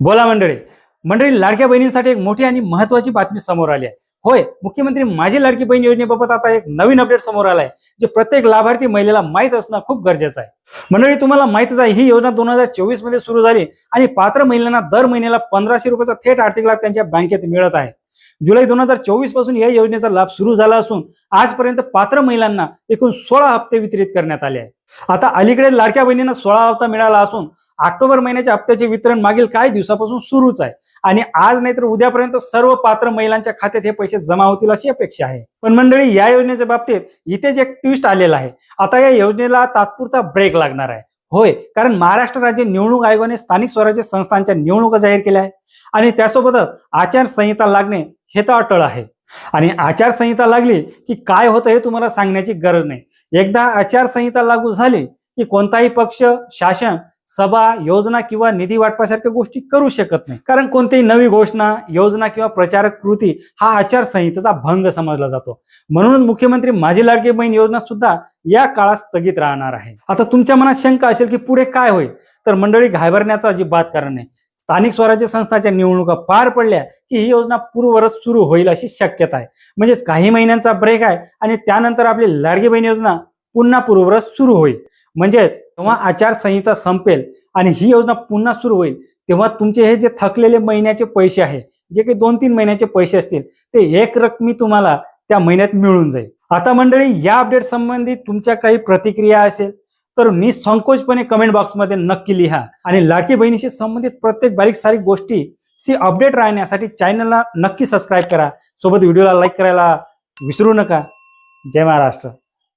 बोला मंडळी. मंडळी लाडक्या बहिणींसाठी एक मोठी आणि महत्वाची बातमी समोर आली आहे. होय मुख्यमंत्री माझी लाडकी बहीण योजनेबाबत आता एक नवीन अपडेट समोर आलाय जे प्रत्येक लाभार्थी महिलेला माहीत असणं खूप गरजेचं आहे. मंडळी तुम्हाला माहितच आहे ही योजना दोन हजार चोवीसमध्ये सुरू झाली आणि पात्र महिलांना दर महिन्याला पंधराशे रुपयाचा थेट आर्थिक लाभ त्यांच्या बँकेत मिळत आहे. जुलै दोन हजार चोवीसपासून या योजनेचा लाभ सुरू झाला असून आजपर्यंत पात्र महिलांना एकूण सोळा हप्ते वितरित करण्यात आले आहे आता अलीकडे लाडक्या बहिणींना सोळा हप्ता मिळाला असून ऑक्टोबर महिन्याच्या हप्त्याचे वितरण मागील काही दिवसापासून सुरूच आहे. आणि आज नाहीतर उद्यापर्यंत सर्व पात्र महिलांच्या खात्यात हे पैसे जमा होतील अशी अपेक्षा आहे. पण मंडळी या योजनेच्या बाबतीत इथेच एक ट्विस्ट आलेला आहे आता या योजनेला तात्पुरता ब्रेक लागणार आहे. होय कारण महाराष्ट्र राज्य निवडणूक आयोगाने स्थानिक स्वराज्य संस्थांच्या निवडणुका जाहीर केल्या आहेत. आणि त्यासोबतच आचारसंहिता लागणे हे तर अटळ आहे. आणि आचारसंहिता लागली की काय होतं हे तुम्हाला सांगण्याची गरज नाही. एकदा आचारसंहिता लागू झाली की कोणताही पक्ष शासन सभा योजना किंवा निधी वाटपासारख्या गोष्टी करू शकत नाही. कारण कोणतीही नवी घोषणा योजना किंवा प्रचारक कृती हा आचारसंहितेचा भंग समजला जातो. म्हणूनच मुख्यमंत्री माझी लाडकी बहीण योजना सुद्धा या काळात स्थगित राहणार आहे. आता तुमच्या मनात शंका असेल की पुढे काय होईल? तर मंडळी घाबरण्याचं अजिबात कारण नाही. स्थानिक स्वराज्य संस्थांच्या निवडणुका पार पडल्या की ही योजना पूर्ववरच सुरू होईल अशी शक्यता आहे. म्हणजेच काही महिन्यांचा ब्रेक आहे आणि त्यानंतर आपली लाडकी बहीण योजना पुन्हा पूर्ववरच सुरू होईल. म्हणजेच तेव्हा आचारसंहिता संपेल आणि ही योजना पुन्हा सुरू होईल तेव्हा तुमचे हे जे थकलेले महिन्याचे पैसे आहे जे काही दोन तीन महिन्याचे पैसे असतील ते एक रकमी तुम्हाला त्या महिन्यात मिळून जाईल. आता मंडळी या अपडेट संबंधी तुमच्या काही प्रतिक्रिया असेल तर निसंकोचपणे कमेंट बॉक्समध्ये नक्की लिहा. आणि लाडकी बहिणीशी संबंधित प्रत्येक बारीक सारीक गोष्टी सी अपडेट राहण्यासाठी चॅनलला नक्की सबस्क्राईब करा. सोबत व्हिडिओला लाईक करायला विसरू नका. जय महाराष्ट्र.